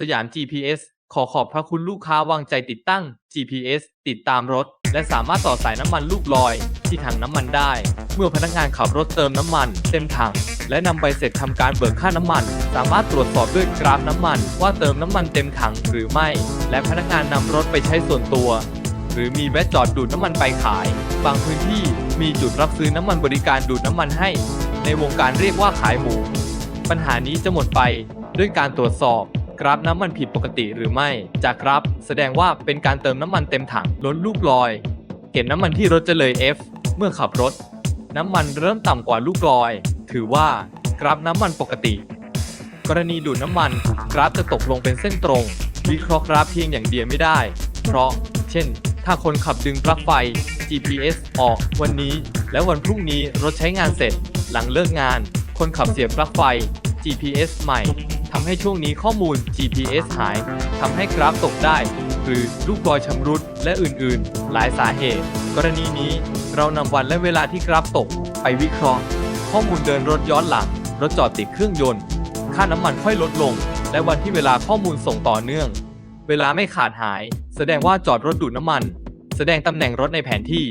สยาม GPS ขอขอบพระคุณลูกค้าวางใจติดตั้ง GPS ติดตามรถ และสามารถต่อสายน้ำมันลูกลอย ที่ถังน้ำมันได้ เมื่อพนักงานขับรถเติมน้ำมันเต็มถัง และนำใบเสร็จทำการเบิกค่าน้ำมัน สามารถตรวจสอบด้วยกราฟน้ำมัน ว่าเติมน้ำมันเต็มถังหรือไม่ และพนักงานนำรถไปใช้ส่วนตัว หรือมีแวะจอดดูดน้ำมันไปขาย บางพื้นที่มีจุดรับซื้อน้ำมันบริการดูดน้ำมันให้ ในวงการเรียกว่าขายหมู ปัญหานี้จะหมดไปด้วยการตรวจสอบ กราฟน้ำมันผิดปกติหรือไม่ จากกราฟแสดงว่าเป็นการเติมน้ำมันเต็มถังล้นลูกลอย เห็นน้ำมันที่รถจะเลย F เมื่อขับรถ น้ำมันเริ่มต่ำกว่าลูกลอย ถือว่ากราฟน้ำมันปกติ กรณีดูดน้ำมัน กราฟจะตกลงเป็นเส้นตรง วิเคราะห์กราฟเพียงอย่างเดียวไม่ได้ เพราะ เช่น ถ้าคนขับดึงปลั๊กไฟ GPS ออกวันนี้ และวันพรุ่งนี้รถใช้งานเสร็จ หลังเลิกงาน คนขับเสียบปลั๊กไฟ GPS ใหม่ทำให้ช่วงนี้ข้อมูล GPS หายทำให้กราฟตกได้ หรือลูกรอยชำรุดและอื่นๆ หลายสาเหตุ กรณีนี้เรานำวันและเวลาที่กราฟตก ไปวิเคราะห์ ข้อมูลเดินรถย้อนหลัง รถจอดติดเครื่องยนต์ ค่าน้ำมันค่อยลดลง และวันที่เวลาข้อมูลส่งต่อเนื่อง เวลาไม่ขาดหาย แสดงว่าจอดรถดูดน้ำมัน แสดงตำแหน่งรถในแผนที่